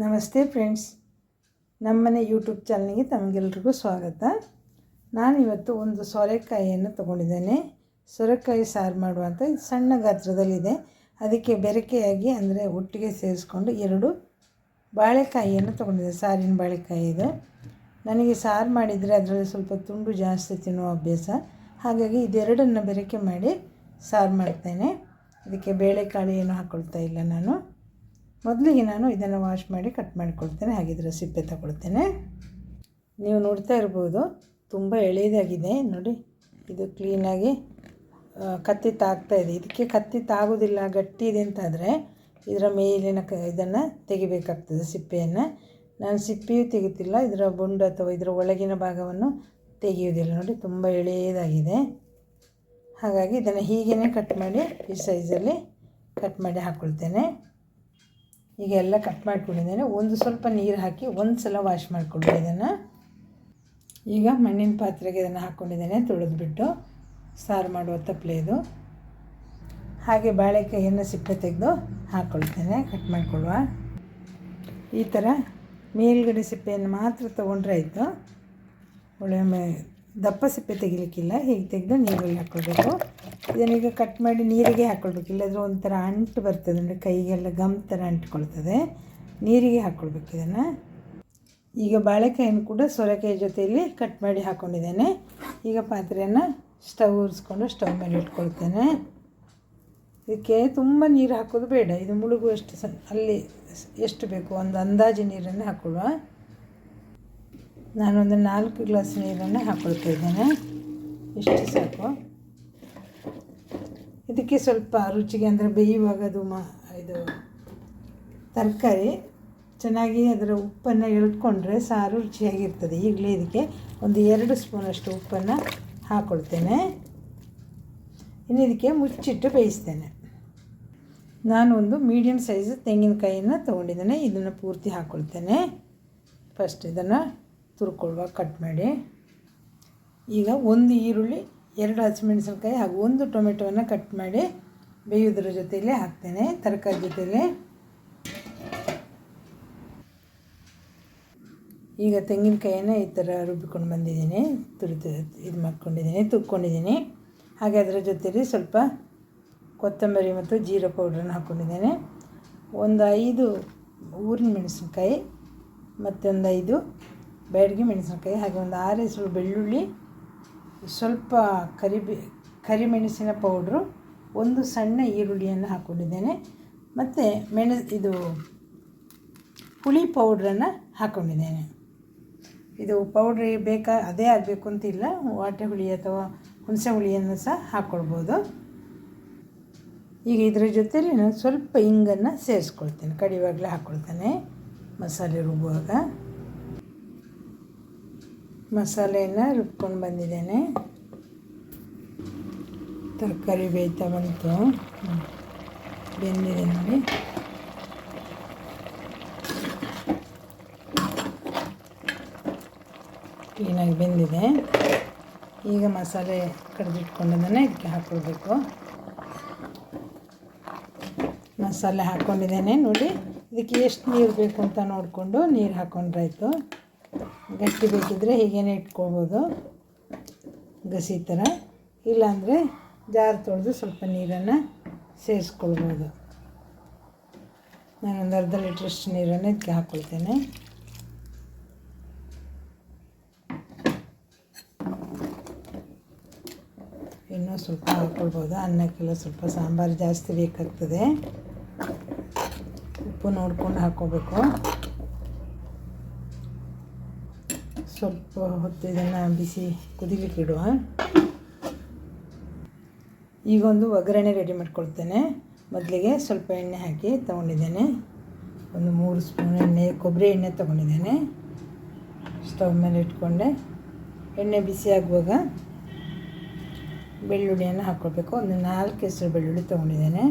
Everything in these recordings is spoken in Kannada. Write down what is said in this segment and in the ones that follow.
ನಮಸ್ತೆ ಫ್ರೆಂಡ್ಸ್. ನಮ್ಮನೆ ಯೂಟ್ಯೂಬ್ ಚಾನಲ್ಗೆ ತಮಗೆಲ್ರಿಗೂ ಸ್ವಾಗತ. ನಾನಿವತ್ತು ಒಂದು ಸೋರೆಕಾಯಿಯನ್ನು ತೊಗೊಂಡಿದ್ದೇನೆ. ಸೋರೆಕಾಯಿ ಸಾರು ಮಾಡುವಂಥ ಇದು ಸಣ್ಣ ಗಾತ್ರದಲ್ಲಿದೆ. ಅದಕ್ಕೆ ಬೆರಕೆಯಾಗಿ ಅಂದರೆ ಒಟ್ಟಿಗೆ ಸೇರಿಸ್ಕೊಂಡು ಎರಡು ಬಾಳೆಕಾಯಿಯನ್ನು ತೊಗೊಂಡಿದ್ದೆ ಸಾರಿನ ಬಾಳೆಕಾಯಿ ಇದು. ನನಗೆ ಸಾರು ಮಾಡಿದರೆ ಅದರಲ್ಲಿ ಸ್ವಲ್ಪ ತುಂಡು ಜಾಸ್ತಿ ತಿನ್ನುವ ಅಭ್ಯಾಸ. ಹಾಗಾಗಿ ಇದೆರಡನ್ನು ಬೆರಕೆ ಮಾಡಿ ಸಾರು ಮಾಡ್ತೇನೆ. ಅದಕ್ಕೆ ಬೇಳೆಕಾಳು ಏನು ಹಾಕ್ಕೊಳ್ತಾ ಇಲ್ಲ ನಾನು. ಮೊದಲಿಗೆ ನಾನು ಇದನ್ನು ವಾಶ್ ಮಾಡಿ ಕಟ್ ಮಾಡಿಕೊಳ್ತೇನೆ, ಹಾಗಿದ್ರೆ ಸಿಪ್ಪೆ ತಗೊಳ್ತೇನೆ. ನೀವು ನೋಡ್ತಾ ಇರ್ಬೋದು, ತುಂಬ ಎಳೆಯದಾಗಿದೆ. ನೋಡಿ, ಇದು ಕ್ಲೀನಾಗಿ ಕತ್ತಿ ತಾಗ್ತಾ ಇದೆ. ಇದಕ್ಕೆ ಕತ್ತಿ ತಾಗೋದಿಲ್ಲ ಗಟ್ಟಿ ಇದೆ ಅಂತಾದರೆ ಇದರ ಮೇಲಿನ ಕ, ಇದನ್ನು ತೆಗಿಬೇಕಾಗ್ತದೆ ಸಿಪ್ಪೆಯನ್ನು. ನಾನು ಸಿಪ್ಪೆಯೂ ತೆಗಿತಿಲ್ಲ, ಇದರ ಬೊಂಡು ಅಥವಾ ಇದರ ಒಳಗಿನ ಭಾಗವನ್ನು ತೆಗೆಯುವುದಿಲ್ಲ. ನೋಡಿ, ತುಂಬ ಎಳೆಯದಾಗಿದೆ. ಹಾಗಾಗಿ ಇದನ್ನು ಹೀಗೇ ಕಟ್ ಮಾಡಿ, ಈ ಸೈಜಲ್ಲಿ ಕಟ್ ಮಾಡಿ ಹಾಕ್ಕೊಳ್ತೇನೆ ಈಗ ಎಲ್ಲ ಕಟ್ ಮಾಡ್ಕೊಂಡಿದ್ದೇನೆ. ಒಂದು ಸ್ವಲ್ಪ ನೀರು ಹಾಕಿ ಒಂದು ಸಲ ವಾಶ್ ಮಾಡಿಕೊಂಡೆ ಇದನ್ನು. ಈಗ ಮಣ್ಣಿನ ಪಾತ್ರೆಗೆ ಇದನ್ನು ಹಾಕ್ಕೊಂಡಿದ್ದೇನೆ ತೊಳೆದ್ಬಿಟ್ಟು ಸಾರು ಮಾಡುವ ತಪ್ಪಲೆ ಇದು. ಹಾಗೆ ಬಾಳೆಕಾಯಿಯನ್ನು ಸಿಪ್ಪೆ ತೆಗೆದು ಹಾಕ್ಕೊಳ್ತೇನೆ ಕಟ್ ಮಾಡಿಕೊಳ್ಳುವ ಈ ಥರ ಮೇಲ್ಗಡೆ ಸಿಪ್ಪೆಯನ್ನು ಮಾತ್ರ ತೊಗೊಂಡ್ರೆ ಆಯಿತು. ಒಳ್ಳೆ ದಪ್ಪ ಸಿಪ್ಪೆ ತೆಗಿಲಿಕ್ಕಿಲ್ಲ, ಹೀಗೆ ತೆಗೆದು ನೀರಲ್ಲಿ ಹಾಕ್ಕೊಳ್ಬೇಕು ಇದನ್ನೀಗ ಕಟ್ ಮಾಡಿ ನೀರಿಗೆ ಹಾಕ್ಕೊಳ್ಬೇಕು ಇಲ್ಲದ್ರೆ ಒಂಥರ ಅಂಟು ಬರ್ತದೆ. ಅಂದರೆ ಕೈಗೆಲ್ಲ ಗಮ್ ಥರ ಅಂಟ್ಕೊಳ್ತದೆ. ನೀರಿಗೆ ಹಾಕ್ಕೊಳ್ಬೇಕು ಇದನ್ನು. ಈಗ ಬಾಳೆಕಾಯನ್ನು ಕೂಡ ಸೊರೆಕಾಯಿ ಜೊತೆಯಲ್ಲಿ ಕಟ್ ಮಾಡಿ ಹಾಕ್ಕೊಂಡಿದ್ದೇನೆ ಈಗ ಪಾತ್ರೆಯನ್ನು ಸ್ಟವ್ ಉರಿಸ್ಕೊಂಡು ಸ್ಟವ್ ಮೇಲೆ ಇಟ್ಕೊಳ್ತೇನೆ. ಇದಕ್ಕೆ ತುಂಬ ನೀರು ಹಾಕೋದು ಬೇಡ. ಇದು ಮುಳುಗುವಷ್ಟು ಸ, ಅಲ್ಲಿ ಎಷ್ಟು ಬೇಕು ಒಂದು ಅಂದಾಜು ನೀರನ್ನು ಹಾಕೊಳ್ಳುವ. ನಾನೊಂದು ನಾಲ್ಕು ಗ್ಲಾಸ್ ನೀರನ್ನು ಹಾಕ್ಕೊಳ್ತಾ ಇದ್ದೇನೆ. ಇಷ್ಟು ಸಾಕು. ಇದಕ್ಕೆ ಸ್ವಲ್ಪ ರುಚಿಗೆ ಅಂದರೆ ಬೇಯುವಾಗ ಅದು ಮ, ಇದು ತರಕಾರಿ. ಚೆನ್ನಾಗಿ ಅದರ ಉಪ್ಪನ್ನು ಎಳ್ಕೊಂಡ್ರೆ ಸಾರು ರುಚಿಯಾಗಿರ್ತದೆ. ಈಗಲೇ ಇದಕ್ಕೆ ಒಂದು ಎರಡು ಸ್ಪೂನಷ್ಟು ಉಪ್ಪನ್ನು ಹಾಕ್ಕೊಳ್ತೇನೆ ಇನ್ನು ಇದಕ್ಕೆ ಮುಚ್ಚಿಟ್ಟು ಬೇಯಿಸ್ತೇನೆ. ನಾನು ಒಂದು ಮೀಡಿಯಮ್ ಸೈಜ್ ತೆಂಗಿನಕಾಯಿಯನ್ನು ತೊಗೊಂಡಿದ್ದೇನೆ. ಇದನ್ನು ಪೂರ್ತಿ ಹಾಕ್ಕೊಳ್ತೇನೆ ಫಸ್ಟ್ ಇದನ್ನು ತುರ್ಕೊಳ್ಳುವಾಗ ಕಟ್ ಮಾಡಿ. ಈಗ ಒಂದು ಈರುಳ್ಳಿ ಎರಡು ಹಸಿಮೆಣಸಿನ್ಕಾಯಿ ಹಾಗೂ ಒಂದು ಟೊಮೆಟೊವನ್ನು ಕಟ್ ಮಾಡಿ ಬೇಯೋದ್ರ ಜೊತೆಯಲ್ಲಿ ಹಾಕ್ತೇನೆ, ತರಕಾರಿ ಜೊತೆಯಲ್ಲೇ. ಈಗ ತೆಂಗಿನಕಾಯನ್ನು ಈ ಥರ ರುಬ್ಬಿಕೊಂಡು ಬಂದಿದ್ದೀನಿ ತುರಿತು ಇದು ಮಾಡ್ಕೊಂಡಿದ್ದೀನಿ, ತುಕ್ಕೊಂಡಿದ್ದೀನಿ. ಹಾಗೆ ಅದರ ಜೊತೆಯಲ್ಲಿ ಸ್ವಲ್ಪ ಕೊತ್ತಂಬರಿ ಮತ್ತು ಜೀರಾ ಪೌಡ್ರನ್ನು ಹಾಕ್ಕೊಂಡಿದ್ದೇನೆ. ಒಂದು ಐದು ಊರಿನ ಮೆಣಸಿನ್ಕಾಯಿ, ಮತ್ತೊಂದು ಐದು ಬ್ಯಾಡಗಿ ಮೆಣಸಿನ್ಕಾಯಿ, ಹಾಗೆ ಒಂದು ಆರು ಹೆಸರು ಬೆಳ್ಳುಳ್ಳಿ ಸ್ವಲ್ಪ ಕರಿಬೆ, ಕರಿಮೆಣಸಿನ ಪೌಡ್ರು, ಒಂದು ಸಣ್ಣ ಈರುಳ್ಳಿಯನ್ನು ಹಾಕ್ಕೊಂಡಿದ್ದೇನೆ. ಮತ್ತು ಮೆಣ ಇದು ಹುಳಿ ಪೌಡ್ರನ್ನು ಹಾಕ್ಕೊಂಡಿದ್ದೇನೆ. ಇದು ಪೌಡ್ರ್ ಬೇಕಾ, ಅದೇ ಆಗಬೇಕು ಅಂತಿಲ್ಲ ವಾಟೆ ಹುಳಿ ಅಥವಾ ಹುಣಸೆ ಹುಳಿಯನ್ನು ಸಹ ಹಾಕ್ಕೊಳ್ಬೋದು. ಈಗ ಇದರ ಜೊತೆಯಲ್ಲಿ ನಾನು ಸ್ವಲ್ಪ ಇಂಗನ್ನು ಸೇರಿಸ್ಕೊಳ್ತೇನೆ. ಕಡಿವಾಗಲೇ ಹಾಕ್ಕೊಳ್ತೇನೆ. ಮಸಾಲೆ ರುಬ್ಬುವಾಗ ಮಸಾಲೆಯನ್ನು ರುಬ್ಕೊಂಡು ಬಂದಿದ್ದೇನೆ. ತರಕಾರಿ ಬೇಯ್ತಾ ಬಂತು. ಬೆಂದಿದೆ ನೋಡಿ. ಕ್ಲೀನಾಗಿ ಬೆಂದಿದೆ. ಈಗ ಮಸಾಲೆ ಕಡಿದಿಟ್ಕೊಂಡಿದ್ದಾನೆ, ಇದಕ್ಕೆ ಹಾಕ್ಕೊಳ್ಬೇಕು ಮಸಾಲೆ ಹಾಕ್ಕೊಂಡಿದ್ದೇನೆ ನೋಡಿ. ಇದಕ್ಕೆ ಎಷ್ಟು ನೀರು ಬೇಕು ಅಂತ ನೋಡಿಕೊಂಡು ನೀರು ಹಾಕ್ಕೊಂಡ್ರಾಯ್ತು ಗಟ್ಟಿ ಬೇಕಿದ್ದರೆ ಹೀಗೇನೆ ಇಟ್ಕೊಳ್ಬೋದು. ಗಸಿ ಥರ. ಇಲ್ಲಾಂದರೆ ಜಾರ್ ತೊಳೆದು ಸ್ವಲ್ಪ ನೀರನ್ನು ಸೇರಿಸ್ಕೊಳ್ಬೋದು. ನಾನೊಂದು ಅರ್ಧ ಲೀಟ್ರಷ್ಟು ನೀರನ್ನು ಇದಕ್ಕೆ ಹಾಕ್ಕೊಳ್ತೇನೆ ಇನ್ನೂ ಸ್ವಲ್ಪ ಹಾಕ್ಕೊಳ್ಬೋದು ಅನ್ನಕ್ಕೆಲ್ಲ ಸ್ವಲ್ಪ ಸಾಂಬಾರು ಜಾಸ್ತಿ ಬೇಕಾಗ್ತದೆ. ಉಪ್ಪು ನೋಡ್ಕೊಂಡು ಹಾಕ್ಕೋಬೇಕು ಸ್ವಲ್ಪ ಹೊತ್ತು ಇದನ್ನು ಬಿಸಿ ಕುದಿಲಿಕ್ಕೆ ಇಡುವ. ಈಗ ಒಂದು ಒಗ್ಗರಣೆ ರೆಡಿ ಮಾಡ್ಕೊಳ್ತೇನೆ. ಮೊದಲಿಗೆ ಸ್ವಲ್ಪ ಎಣ್ಣೆ ಹಾಕಿ ತೊಗೊಂಡಿದ್ದೇನೆ. ಒಂದು ಮೂರು ಸ್ಪೂನ್ ಎಣ್ಣೆ, ಕೊಬ್ಬರಿ ಎಣ್ಣೆ ತೊಗೊಂಡಿದ್ದೇನೆ. ಸ್ಟವ್ ಮೇಲೆ ಇಟ್ಕೊಂಡೆ. ಎಣ್ಣೆ ಬಿಸಿ ಆಗುವಾಗ ಬೆಳ್ಳುಳ್ಳಿಯನ್ನು ಹಾಕ್ಕೊಳ್ಬೇಕು ಒಂದು ನಾಲ್ಕು ಹೆಸರು ಬೆಳ್ಳುಳ್ಳಿ ತೊಗೊಂಡಿದ್ದೇನೆ.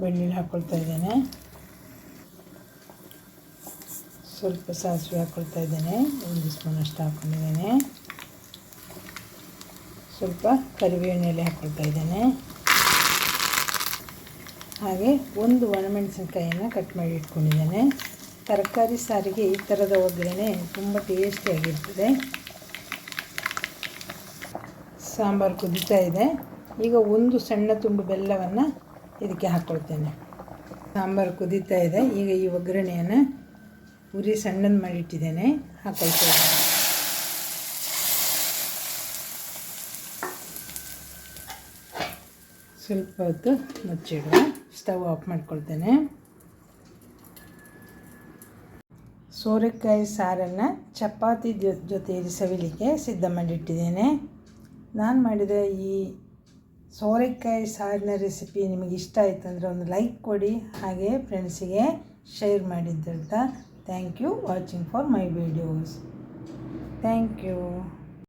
ಬೆಳ್ಳುಳ್ಳಿ ಹಾಕ್ಕೊಳ್ತಾ ಇದ್ದೇನೆ. ಸ್ವಲ್ಪ ಸಾಸಿವೆ ಹಾಕ್ಕೊಳ್ತಾ ಇದ್ದೇನೆ ಒಂದು ಸ್ಪೂನಷ್ಟು ಹಾಕ್ಕೊಂಡಿದ್ದೇನೆ ಸ್ವಲ್ಪ ಕರಿಬೇವಿನ ಎಲೆ ಹಾಕ್ಕೊಳ್ತಾ ಇದ್ದೇನೆ ಹಾಗೆ ಒಂದು ಒಣಮೆಣಸಿನ್ಕಾಯಿಯನ್ನು ಕಟ್ ಮಾಡಿ ಇಟ್ಕೊಂಡಿದ್ದೇನೆ ತರಕಾರಿ ಸಾರಿಗೆ ಈ ಥರದ ಒಗ್ಗರಣೆ ತುಂಬ ಟೇಸ್ಟಿಯಾಗಿರ್ತದೆ ಸಾಂಬಾರು ಕುದೀತಾ ಇದೆ. ಈಗ ಒಂದು ಸಣ್ಣ ತುಂಡು ಬೆಲ್ಲವನ್ನು ಇದಕ್ಕೆ ಹಾಕ್ಕೊಳ್ತೇನೆ ಸಾಂಬಾರು ಕುದೀತಾ ಇದೆ. ಈಗ ಈ ಒಗ್ಗರಣೆಯನ್ನು ಉರಿ ಸಣ್ಣದು ಮಾಡಿಟ್ಟಿದ್ದೇನೆ. ಇದ್ದೇನೆ. ಸ್ವಲ್ಪ ಹೊತ್ತು ಮುಚ್ಚಿಡುವ. Stove off ಮಾಡ್ಕೊಳ್ತೇನೆ. ಸೋರೆಕಾಯಿ ಸಾರನ್ನು ಚಪಾತಿ ಜೊತೆ ಸವಿಲಿಕ್ಕೆ ಸಿದ್ಧ ಮಾಡಿಟ್ಟಿದ್ದೇನೆ. ನಾನು ಮಾಡಿದ ಈ ಸೋರೆಕಾಯಿ ಸಾರಿನ ರೆಸಿಪಿ ನಿಮಗೆ ಇಷ್ಟ ಆಯಿತು ಅಂದರೆ ಒಂದು ಲೈಕ್ ಕೊಡಿ. ಹಾಗೆ ಫ್ರೆಂಡ್ಸಿಗೆ ಶೇರ್ ಮಾಡಿದ್ದಂತ Thank you watching for my videos. Thank you.